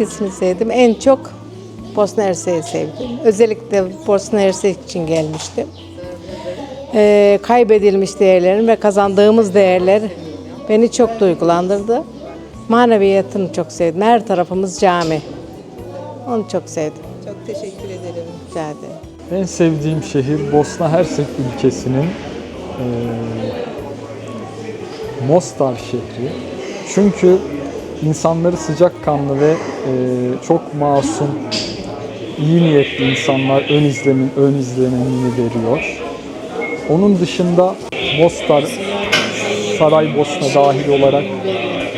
ikisini sevdim. En çok Bosna Hersek'i sevdim. Özellikle Bosna Hersek için gelmiştim. Ee, kaybedilmiş değerlerin ve kazandığımız değerler beni çok duygulandırdı. Maneviyatını çok sevdim. Her tarafımız cami. Onu çok sevdim. Çok teşekkür ederim. Rica ederim. En sevdiğim şehir Bosna Hersek ülkesinin eee, Mostar şehri. Çünkü insanları sıcakkanlı ve eee, çok masum, iyi niyetli insanlar ön izlemin ön izlenimini veriyor. Onun dışında Mostar, Saraybosna dahil olarak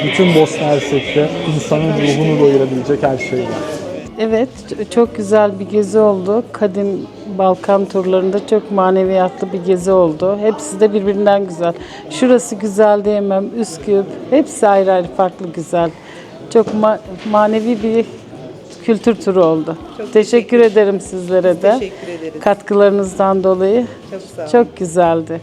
bütün Bosna Hersek'te insanın ruhunu doyurabilecek her şey var. Evet, çok güzel bir gezi oldu. Kadim Balkan turlarında çok maneviyatlı bir gezi oldu. Hepsi de birbirinden güzel. Şurası güzel diyemem, Üsküp, hepsi ayrı ayrı farklı güzel. Çok ma- manevi bir kültür turu oldu. teşekkür ederim sizlere de. Teşekkür ederiz. Katkılarınızdan dolayı. Çok sağ olun. Çok güzeldi.